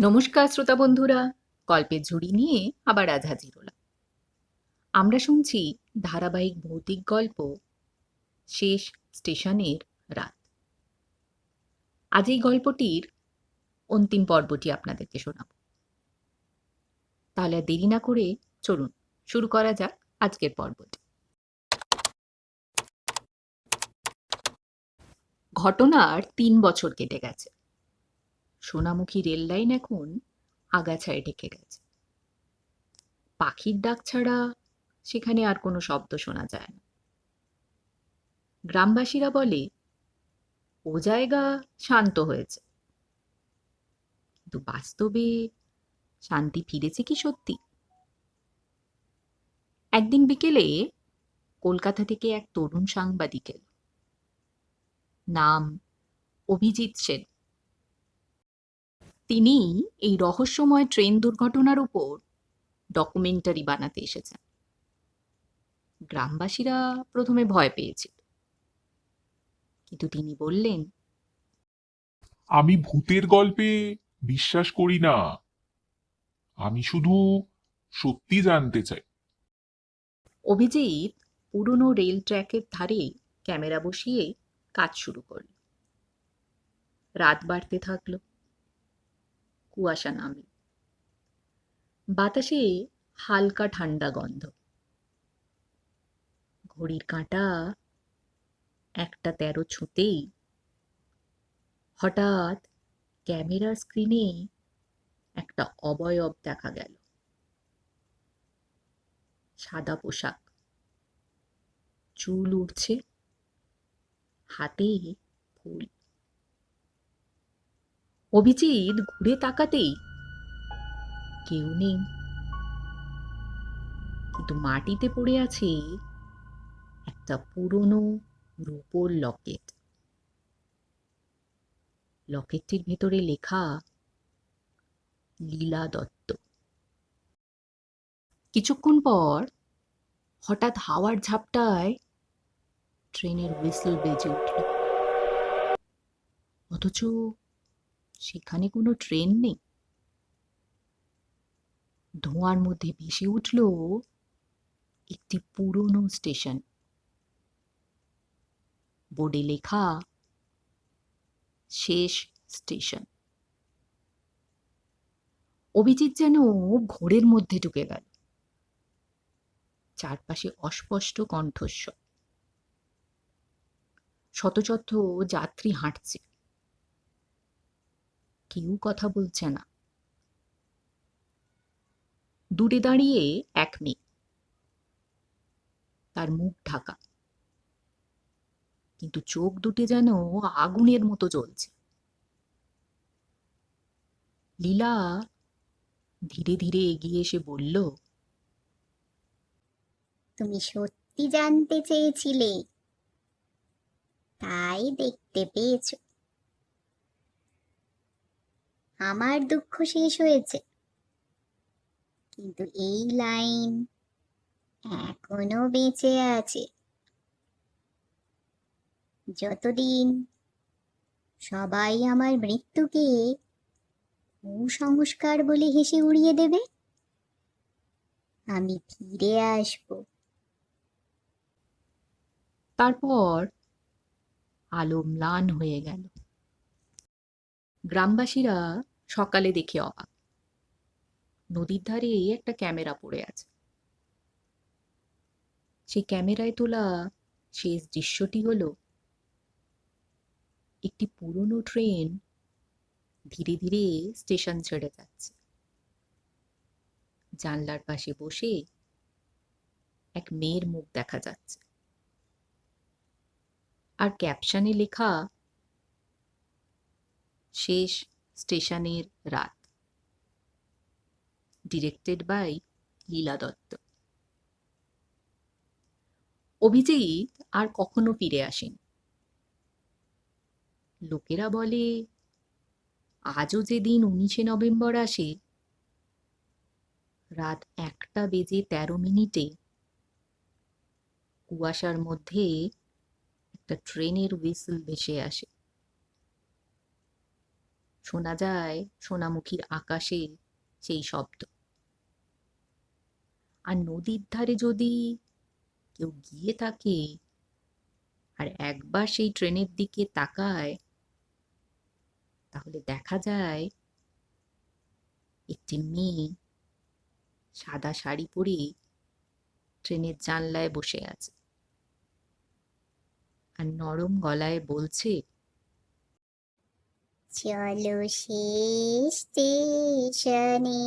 নমস্কার, শ্রোতা বন্ধুরা। গল্পের ঝুড়ি নিয়ে আবার আজ হাজির হলাম। আমরা শুনছি ধারাবাহিক ভৌতিক গল্প শেষ স্টেশনের রাত। আজ এই গল্পটির অন্তিম পর্বটি আপনাদেরকে শোনাব। তাহলে দেরি না করে চলুন, শুরু করা যাক আজকের পর্বটি। ঘটনার তিন বছর কেটে গেছে। সোনামুখী রেল লাইন এখন আগাছায় ঢেকে গেছে। পাখির ডাক ছাড়া সেখানে আর কোনো শব্দ শোনা যায় না। গ্রামবাসীরা বলে, ও জায়গা শান্ত হয়েছে। কিন্তু বাস্তবে শান্তি ফিরেছে কি সত্যি? একদিন বিকেলে কলকাতা থেকে এক তরুণ সাংবাদিক এলো। নাম অভিজিৎ সেন। তিনি এই রহস্যময় ট্রেন দুর্ঘটনার উপর ডকুমেন্টারি বানাতে এসেছেন। গ্রামবাসীরা প্রথমে ভয় পেয়েছিল। কিন্তু তিনি বললেন আমি ভূতের গল্পে বিশ্বাস করি না। আমি শুধু সত্যি জানতে চাই। অভিজিৎ পুরনো রেল ট্র্যাকের ধারে ক্যামেরা বসিয়ে কাজ শুরু করল রাত বাড়তে থাকল। কুয়াশা নামল বাতাসে হালকা ঠান্ডা গন্ধ। ঘড়ির কাঁটা একটা তেরো ছুঁতেই। হঠাৎ ক্যামেরার স্ক্রিনে একটা অবয়ব দেখা গেল। সাদা পোশাক। চুল উঠছে হাতে ফুল অভিজিৎ ঘুরে তাকাতেই কেউ নেই। কিন্তু মাটিতে পড়ে আছে একটা পুরনো রূপোর লকেট। লকেটটির ভেতরে লেখা লীলা দত্ত কিছুক্ষণ পর হঠাৎ হাওয়ার ঝাপটায় ট্রেনের হুইসল বেজে উঠল। অথচ সেখানে কোনো ট্রেন নেই। ধোঁয়ার মধ্যে ভেসে উঠল একটি পুরনো স্টেশন বোর্ডে লেখা, শেষ স্টেশন অভিজিৎ যেন ঘোরের মধ্যে ঢুকে গেল। চারপাশে অস্পষ্ট কণ্ঠস্বর। শত শত যাত্রী হাঁটছে। কেউ কথা বলছে না। দূরে দাঁড়িয়ে এক মেয়ে। তার মুখ ঢাকা। কিন্তু চোখ দুটি যেন আগুনের মতো জ্বলছে। লীলা ধীরে ধীরে এগিয়ে এসে বলল, তুমি সত্যি জানতে চেয়েছিলে। তাই দেখতে পেয়েছ। আমার দুঃখ শেষ হয়েছে। কিন্তু এই লাইন এখনও বেঁচে আছে। যতদিন সবাই আমার মৃত্যুকে কুসংস্কার বলে হেসে উড়িয়ে দেবে, আমি ফিরে আসব। তারপর আলো ম্লান হয়ে গেল। গ্রামবাসীরা সকালে দেখে অবাক। নদীর ধারে একটা ক্যামেরা পড়ে আছে। সেই ক্যামেরায় তোলা শেষ দৃশ্যটি হলো একটি পুরনো ট্রেন ধীরে ধীরে স্টেশন ছেড়ে যাচ্ছে। জানলার পাশে বসে এক মেয়ের মুখ দেখা যাচ্ছে। আর ক্যাপশনে লেখা শেষ স্টেশনের রাত। Directed by Leela Dutta. Abhijit আর কখনো ফিরে আসেন। লোকেরা বলে, আজও যেদিন উনিশে নভেম্বর আসে, রাত একটা বেজে তেরো মিনিটে কুয়াশার মধ্যে একটা ট্রেনের হুইসল ভেসে আসে। শোনা যায় সোনামুখীর আকাশে সেই শব্দ। আর নদীর ধারে যদি কেউ গিয়ে থাকে আর একবার সেই ট্রেনের দিকে তাকায়, তাহলে দেখা যায় একটি মেয়ে সাদা শাড়ি পরে ট্রেনের জানলায় বসে আছে। আর নরম গলায় বলছে চলো শেষ স্টেশনে